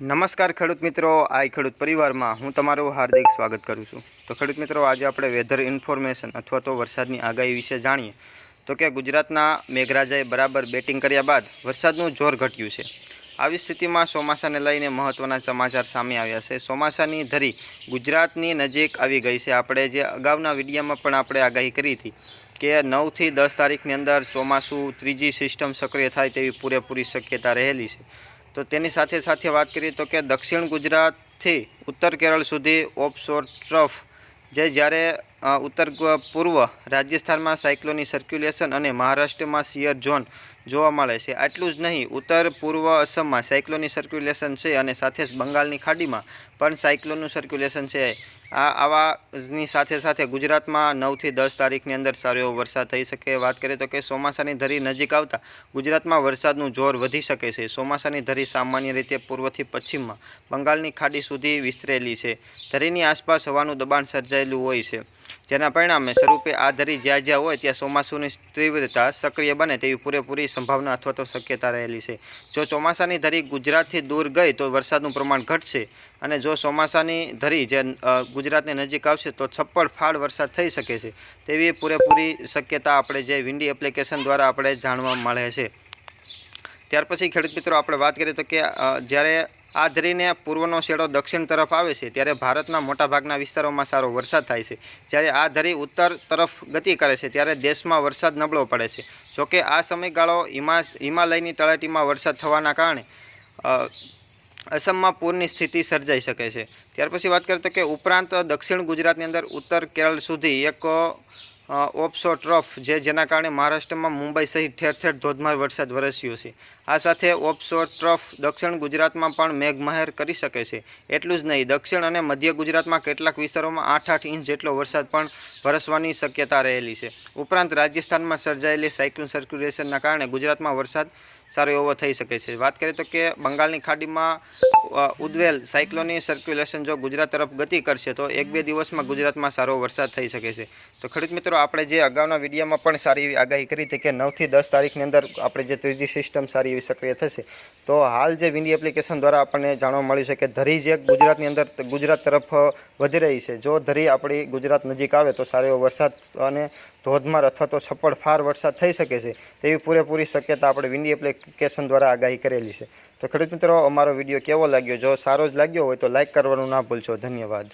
નમસ્કાર ખેડૂત મિત્રો આ ખેડૂત પરિવારમાં હું તમારું હાર્દિક સ્વાગત કરું છું. તો ખેડૂત મિત્રો, આજે આપણે વેધર ઇન્ફોર્મેશન અથવા તો વરસાદની આગાહી વિશે જાણીએ. તો કે ગુજરાતના મેઘરાજાએ બરાબર બેટિંગ કર્યા બાદ વરસાદનું જોર ઘટ્યું છે. આવી સ્થિતિમાં ચોમાસાને લઈને મહત્ત્વના સમાચાર સામે આવ્યા છે. ચોમાસાની ધરી ગુજરાતની નજીક આવી ગઈ છે. આપણે જે અગાઉના વિડીયામાં પણ આપણે આગાહી કરી હતી કે નવથી દસ તારીખની અંદર ચોમાસું ત્રીજી સિસ્ટમ સક્રિય થાય તેવી પૂરેપૂરી શક્યતા રહેલી છે. તો તેની સાથે સાથે વાત કરીએ તો કે દક્ષિણ ગુજરાતથી ઉત્તર કેરળ સુધી ઓફશોર ટ્રફ, જે જ્યારે ઉત્તર પૂર્વ રાજસ્થાનમાં સાયક્લોની સર્ક્યુલેશન અને મહારાષ્ટ્રમાં સિયર ઝોન જોવા મળે છે. આટલું જ નહીં, ઉત્તર, પૂર્વ અસમમાં સાયક્લોની સર્ક્યુલેશન છે અને સાથે જ બંગાળની ખાડીમાં પણ સાયક્લોનનું સર્ક્યુલેશન છે. આ આવાની સાથે સાથે ગુજરાતમાં નવથી દસ તારીખની અંદર સારો એવો વરસાદ થઈ શકે. વાત કરીએ તો કે ચોમાસાની ધરી નજીક આવતા ગુજરાતમાં વરસાદનું જોર વધી શકે છે. ચોમાસાની ધરી સામાન્ય રીતે પૂર્વથી પશ્ચિમમાં બંગાળની ખાડી સુધી વિસ્તરેલી છે. ધરીની આસપાસ હવાનું દબાણ સર્જાયેલું હોય છે. જેના પરિણામે સ્વરૂપે આ ધરી જ્યાં જ્યાં હોય ત્યાં ચોમાસુની તીવ્રતા સક્રિય બને તેવી પૂરેપૂરી સંભાવના અથવા તો શક્યતા રહેલી છે. જો ચોમાસાની ધરી ગુજરાતથી દૂર ગઈ તો વરસાદનું પ્રમાણ ઘટશે અને જો ચોમાસાની ધરી જે ગુજરાતની નજીક આવશે તો છપ્પડ ફાળ વરસાદ થઈ શકે છે. તેવી પૂરેપૂરી શક્યતા આપણે જે વિન્ડી એપ્લિકેશન દ્વારા આપણે જાણવા મળે છે. ત્યાર પછી ખેડૂત મિત્રો આપણે વાત કરીએ તો કે જ્યારે આ ધરીને પૂર્વનો શેડો દક્ષિણ તરફ આવે છે, ત્યારે ભારતના મોટાભાગના વિસ્તારોમાં સારો વરસાદ થાય છે. જ્યારે આ ધરી ઉત્તર તરફ ગતિ કરે છે, ત્યારે દેશમાં વરસાદ નબળો પડે છે. જોકે આ સમયગાળો હિમા હિમાલયની તળેટીમાં વરસાદ થવાના કારણે અસમમાં પૂરની સ્થિતિ સર્જાઈ શકે છે. ત્યાર પછી વાત કરીએ તો કે, ઉપરાંત દક્ષિણ ગુજરાતની અંદર ઉત્તર કેરળ સુધી એક ઓપ્સો ટ્રફ, જે જેના કારણે મહારાષ્ટ્રમાં મુંબઈ સહિત ઠેર ઠેર ધોધમાર વરસાદ વરસ્યો છે. આ સાથે ઓપ્સો ટ્રફ દક્ષિણ ગુજરાતમાં પણ મેઘમહેર કરી શકે છે. એટલું જ નહીં, દક્ષિણ અને મધ્ય ગુજરાતમાં કેટલાક વિસ્તારોમાં આઠ આઠ ઇંચ જેટલો વરસાદ પણ વરસવાની શક્યતા રહેલી છે. ઉપરાંત રાજસ્થાનમાં સર્જાયેલી સાયક્લોન સર્ક્યુલેશનના કારણે ગુજરાતમાં વરસાદ સારો એવો થઈ શકે છે. વાત કરીએ તો કે બંગાળની ખાડીમાં ઉદવેલ સાયક્લોની સર્ક્યુલેશન જો ગુજરાત તરફ ગતિ કરશે, તો એક બે દિવસમાં ગુજરાતમાં સારો વરસાદ થઈ શકે છે. તો ખેડૂત મિત્રો, આપણે જે અગાઉના વિડીયોમાં પણ સારી એવી આગાહી કરી હતી કે નવથી દસ તારીખની અંદર આપણે જે ત્રીજી સિસ્ટમ સારી એવી સક્રિય થશે, તો હાલ જે વિન્ડી એપ્લિકેશન દ્વારા આપણને જાણવા મળ્યું છે કે ધરી જે ગુજરાતની અંદર, ગુજરાત તરફ વધી રહી છે. જો ધરી આપણી ગુજરાત નજીક આવે તો સારો એવો વરસાદ અને ધોધમાર અથવા તો છપ્પડ ફાર વરસાદ થઈ શકે છે, તેવી પૂરેપૂરી શક્યતા આપણે વિન્ડી એપ્લિકેશન દ્વારા આગાહી કરેલી છે. તો ખેડૂત મિત્રો, અમારો વીડિયો કેવો લાગ્યો? જો સારો જ લાગ્યો હોય તો લાઇક કરવાનું ના ભૂલશો. ધન્યવાદ.